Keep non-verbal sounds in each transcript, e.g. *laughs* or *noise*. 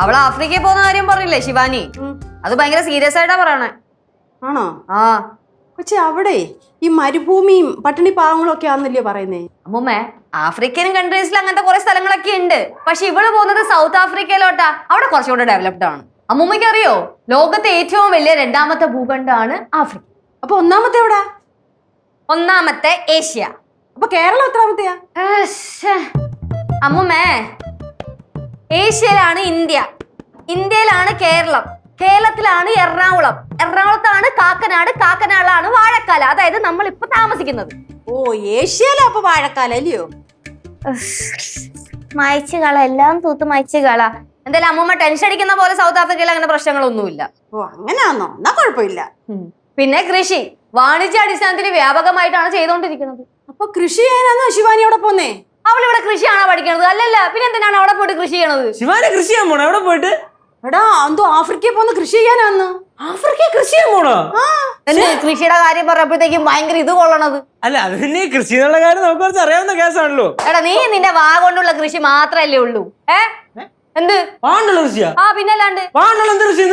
അവൾ ആഫ്രിക്കയിൽ പോകുന്ന കാര്യം പറഞ്ഞില്ലേ ശിവാനി? അത് ഭയങ്കര സീരിയസ് ആയിട്ടാ പറയണേ. ആണോ? ആ. പക്ഷെ അവിടെ ഈ മരുഭൂമിയും പട്ടിണി പാവങ്ങളും ഒക്കെ ആണെന്നല്ലേ പറയുന്നേ? അമ്മേ ആഫ്രിക്കൻ കൺട്രീസിൽ അങ്ങനത്തെ കുറെ സ്ഥലങ്ങളൊക്കെ ഉണ്ട്. പക്ഷെ ഇവൾ പോകുന്നത് സൗത്ത് ആഫ്രിക്കയിലോട്ടാ. അവിടെ കുറച്ചുകൂടെ ഡെവലപ്ഡ് ആണ്. അമ്മൂമ്മയ്ക്ക് അറിയോ ലോകത്തെ ഏറ്റവും വലിയ രണ്ടാമത്തെ ഭൂഖണ്ഡമാണ് ആഫ്രിക്ക. അപ്പൊ ഒന്നാമത്തെ എവിടാ? ഒന്നാമത്തെ ഏഷ്യ. അപ്പൊ കേരളം എത്രാമത്തെയാ? അമ്മുമ്മേ ഏഷ്യയിലാണ് ഇന്ത്യ. ഇന്ത്യയിലാണ് കേരളം. കേരളത്തിലാണ് എറണാകുളം. എറണാകുളത്താണ് കാക്കനാട്. കാക്കനാടാണ് വാഴക്കാല. അതായത് നമ്മൾ ഇപ്പൊ താമസിക്കുന്നത്. ഓ ഏഷ്യയിലാ അപ്പൊ വാഴക്കാല അല്ലയോ? മായച്ചു കള എല്ലാം തൂത്ത് മായച്ചു കള എന്തായാലും അമ്മൂമ്മ ടെൻഷൻ അടിക്കുന്ന പോലെ സൗത്ത് ആഫ്രിക്കയിൽ അങ്ങനെ പ്രശ്നങ്ങളൊന്നുമില്ല. ഓ അങ്ങനെയാണോ എന്നാ കുഴപ്പമില്ല. പിന്നെ കൃഷി. വാണിജ്യ അടിസ്ഥാനത്തിൽ വ്യാപകമായിട്ടാണ് ചെയ്തുകൊണ്ടിരിക്കുന്നത് അപ്പൊ കൃഷി ചെയ്യാനാണോ ശിവാനി അവിടെ പോന്നേ? അവളിവിടെ കൃഷിയാണോ പഠിക്കണത്? അല്ലല്ല പിന്നെ എന്തിനാണ് അവിടെ പോയിട്ട് കൃഷി ചെയ്യണത്? ശിവാനി കൃഷി ചെയ്യാൻ പോണോ? എവിടെ പോയിട്ട്? എടാ എന്തോ ആഫ്രിക്കയിൽ പോന്ന് കൃഷി ചെയ്യാനാന്ന്. ആഫ്രിക്ക കൃഷി ചെയ്യാൻ പോണോ? കൃഷിയുടെ കാര്യം പറഞ്ഞപ്പോഴത്തേക്കും ഭയങ്കര ഇത് കൊള്ളണത്. അല്ല അത് പിന്നെ കൃഷി എന്നുള്ള കാര്യം നമുക്ക് കുറച്ച് അറിയാവുന്ന കേസാണല്ലോ. എടാ നീ നിന്റെ വാ കൊണ്ടുള്ള കൃഷി മാത്രല്ലേ ഉള്ളൂ. ഏ? എന്ത്? പാണ്ടുള്ള കൃഷിയാ? ആ പിന്നെ അല്ലാണ്ട് പാണ്ടുള്ള എന്ത് കൃഷി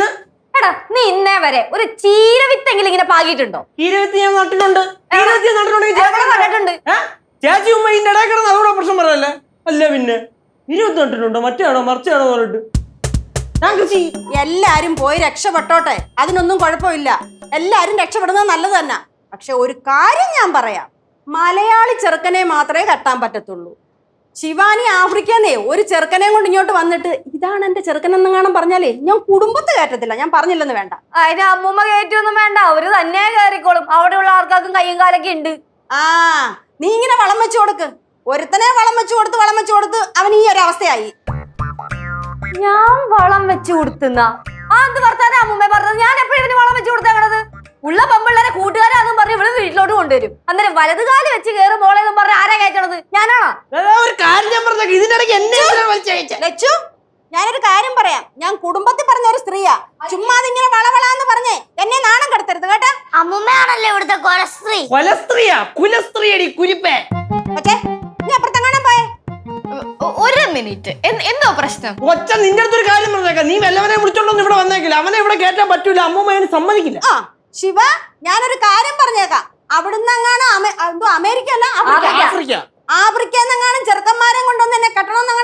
എടാ നീ ഇന്നേ വരെ ഒരു ചീരവിത്തെങ്കിലും ഇങ്ങനെ പാകിയിട്ടുണ്ടോ? ചീരവിത്ത് ഞാൻ നട്ടിട്ടുണ്ട്. ചീരവിത്ത് ഞാൻ എവിടെ കണ്ടിട്ടുണ്ട് ഏ? ചേച്ചി ഉമ്മ ഇതിന്റെ ഇടയിൽ കിടന്ന് അതോടെ പ്രശ്നം പറയല്ലേ? അല്ല പിന്നെ. ഇരുപത്തി എട്ടിനുണ്ടോ മറ്റാണോ മറിച്ചാണോ പറഞ്ഞിട്ട്. ഞാൻ കൃഷി എല്ലാരും പോയി രക്ഷപ്പെട്ടോട്ടെ. അതിനൊന്നും കുഴപ്പമില്ല. എല്ലാരും രക്ഷപ്പെടുന്നത് നല്ലത് തന്നെ. പക്ഷെ ഒരു കാര്യം ഞാൻ പറയാം. മലയാളി ചെറുക്കനെ മാത്രമേ കെട്ടാൻ പറ്റത്തുള്ളൂ. ശിവാനി ആഫ്രിക്കന്നേ ഒരു ചെറുക്കനെ കൊണ്ട് ഇങ്ങോട്ട് വന്നിട്ട് ഇതാണ് എന്റെ ചെറുക്കനെന്ന് കാണാൻ പറഞ്ഞാലേ ഞാൻ കുടുംബത്ത് കയറ്റത്തില്ല. ഞാൻ പറഞ്ഞില്ലെന്ന് വേണ്ട. അതിന് അമ്മൂമ്മ കയറ്റൊന്നും വേണ്ട. അവർ തന്നെ കയറിക്കോളും. അവിടെയുള്ള ആൾക്കാർക്കും കയ്യും കാലൊക്കെ ഉണ്ട്. ആ നീ ഇങ്ങനെ വളം വെച്ചു കൊടുക്ക്. ഒരുത്തനെ വളം വെച്ചു കൊടുത്ത് വളം വെച്ചു കൊടുത്ത് അവൻ ഈ ഒരു അവസ്ഥയായി. ഞാൻ വളം വെച്ച് കൊടുത്തുന്ന? ആ എന്ത് വർത്താനം അമ്മൂമ്മ പറഞ്ഞത്? ഞാൻ എപ്പോഴും ഇവന് വളം വെച്ച് കൊടുത്തേക്കണത് ഉള്ള പെമ്പിള്ളേരെ കൂട്ടുകാരാന്നും പറഞ്ഞ് ഇവൾ വീട്ടിലോട്ട് കൊണ്ടുവരും. അന്നേരം വലത് കാൽ വെച്ച് കയറി മോളെന്നും പറഞ്ഞ് ആരാ കയറ്റണത്? ഞാനാണോ? ഒരു കാര്യം ഞാൻ പറഞ്ഞേക്ക്. ഇതിന്റെ ഇടയ്ക്ക് എന്നെ? ലച്ചു ഞാനൊരു കാര്യം പറയാം. ഞാൻ കുടുംബത്തിൽ പറഞ്ഞ ഒരു സ്ത്രീയാ. ചുമ്മാതിങ്ങനെ വളവളാന്ന് പറഞ്ഞേ. കൊലസ്ത്രീ. കൊലസ്ത്രീയാ? കുലസ്ത്രീയടി കുരിപ്പേ. പക്ഷേ നീ അപ്പുറത്തെങ്ങാനും പോയേ? ഒ- ഒരു മിനിറ്റ്. എന്ത്- പ്രശ്നം? ഒച്ച നിന്റെ അടുത്തൊരു കാര്യം പറഞ്ഞേക്കാം. നീ വല്ലവനെ വിളിച്ചോണ്ടൊന്നും ഇവിടെ വന്നേക്കില്ല. അവനെ ഇവിടെ കയറ്റാൻ പറ്റൂല. അമ്മൂമ്മ അതിന് സമ്മതിക്കില്ല. ആ ശിവ ഞാനൊരു കാര്യം പറഞ്ഞേക്കാം. അവിടുന്ന് അങ്ങാണ് എന്തോ അമേരിക്ക അല്ല ആഫ്രിക്ക. ആഫ്രിക്ക ചെറുക്കന്മാരെ കൊണ്ടുവന്ന് എന്നെ കെട്ടണമെന്നങ്ങനെ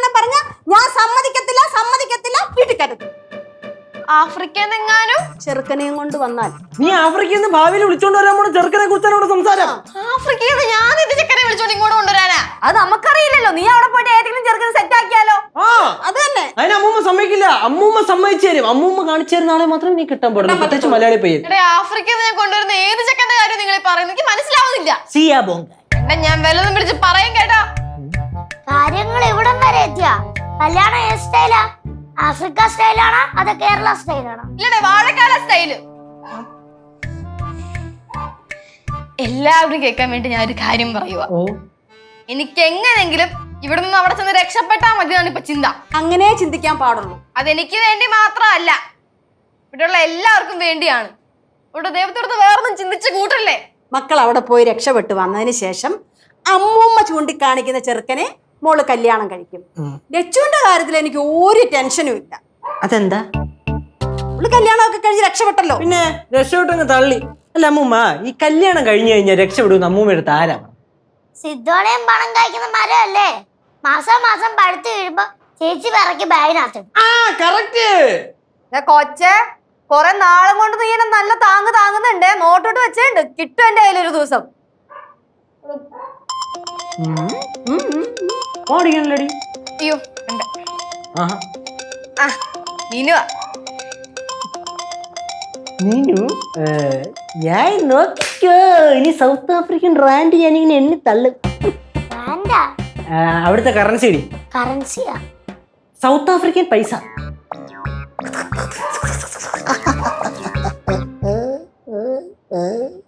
ആഫ്രിക്കന്നെങ്ങാനും ചെറുക്കനെയും കൊണ്ട് വന്നാൽ. നീ ആഫ്രിക്കയിൽ നിന്ന് ഭാവിയിൽ വിളിച്ചോണ്ട് വരാൻ പോണ ചെറുക്കനെ കുറിച്ചാണ് ഇവിടെ സംസാരം. ആഫ്രിക്കയിൽ നിന്ന് ഞാൻ ഇത് ചെക്കനെ വിളിച്ചോണ്ട് ഇങ്ങോട്ട് കൊണ്ടുവരാനാ? അത് നമുക്കറിയില്ലല്ലോ. നീ അവിടെ പോയിട്ട് ഏതെങ്കിലും ചെറുക്കനെ സെറ്റ് ആക്കിയാലോ? ആ. അത് തന്നെ. അതിന് അമ്മൂമ്മ സമ്മതിക്കില്ല. അമ്മൂമ്മ സമ്മതിച്ചു തരും. അമ്മൂമ്മ കാണിച്ചു തരുന്ന ആളെ മാത്രമേ നീ കിട്ടാൻ പാടുള്ളൂ. പ്രത്യേകിച്ച് മലയാളി പയ്യൻ എടേ ആഫ്രിക്കയിൽ നിന്ന് ഞാൻ കൊണ്ടുവരുന്ന ഏത് ചെക്കന്റെ കാര്യം നിങ്ങൾ പറയുന്നത്? എനിക്ക് മനസ്സിലാവുന്നില്ല. സിയാ ബോങ്ക എടാ ഞാൻ വല്ലതും പിടിച്ച് പറയും കേട്ടോ. കാര്യങ്ങൾ ഇവിടം വരെ എത്തിയാ. കല്യാണം ഏത് സ്റ്റൈലാ ആഫ്രിക്ക സ്റ്റൈലാണോ അതോ കേരള സ്റ്റൈലാണോ? ഇല്ലടേ വാഴക്കാല സ്റ്റൈൽ. എല്ലാവരും കേൾക്കാൻ വേണ്ടി ഞാൻ ഒരു കാര്യം പറയുക ഓ. എനിക്ക് എങ്ങനെങ്കിലും ഇവിടെ നിന്ന് അവിടെ ചെന്ന് രക്ഷപ്പെട്ടാ മതി എന്നാണ് ഇപ്പൊ ചിന്ത. അങ്ങനെ ചിന്തിക്കാൻ പാടുള്ളൂ. അതെനിക്ക് വേണ്ടി മാത്രമല്ല ഇവിടെയുള്ള എല്ലാവർക്കും വേണ്ടിയാണ്. ഇവിടെ ദൈവത്തോടത്ത് വേറൊന്നും ചിന്തിച്ച് കൂട്ടല്ലേ? മക്കൾ അവിടെ പോയി രക്ഷപ്പെട്ടു വന്നതിന് ശേഷം അമ്മൂമ്മ ചൂണ്ടിക്കാണിക്കുന്ന ചെറുക്കനെ മോൾ കല്യാണം കഴിക്കും. ലച്ചുവിന്റെ കാര്യത്തിൽ എനിക്ക് ഒരു ടെൻഷനും ഇല്ല. അതെന്താ? അവൾ കല്യാണമൊക്കെ കഴിഞ്ഞ് രക്ഷപ്പെട്ടല്ലോ. പിന്നെ രക്ഷപ്പെട്ടങ്ങ് തള്ളി. അല്ല അമ്മൂമ്മ ഈ കല്യാണം കഴിഞ്ഞു കഴിഞ്ഞാൽ രക്ഷപ്പെടുന്ന അമ്മൂമ്മ താരം ആരാ? സിദ്ധോളയും പണം കായ്ക്കുന്ന മരമല്ലേ? മാസം മാസം പഴുത്ത് വീഴുമ്പോ ചേച്ചി പറക്കി ബാഗിനകത്ത് ആ കറക്റ്റ് കൊച്ചെ കൊറേ നാളും കൊണ്ട് നീ എന്നെ നല്ല താങ്ങ് താങ്ങുന്നുണ്ട്. നോട്ടോട്ട് വെച്ചുണ്ട്. കിട്ടും എന്റെ കയ്യിൽ ഒരു ദിവസം. ഫോൺ അടിക്കണല്ലേടി അയ്യോ ഉണ്ട് ആഹാ. ആ നീനുവാ. നീനു ഞാൻ നോക്കിക്കോ ഇനി സൗത്ത് ആഫ്രിക്കൻ റാൻഡ് ഞാനിങ്ങനെ എണ്ണി തള്ളും. വേണ്ടാ ആ, അവിടുത്തെ കറൻസി കറൻസിയാ സൗത്ത് ആഫ്രിക്കൻ പൈസ. *laughs*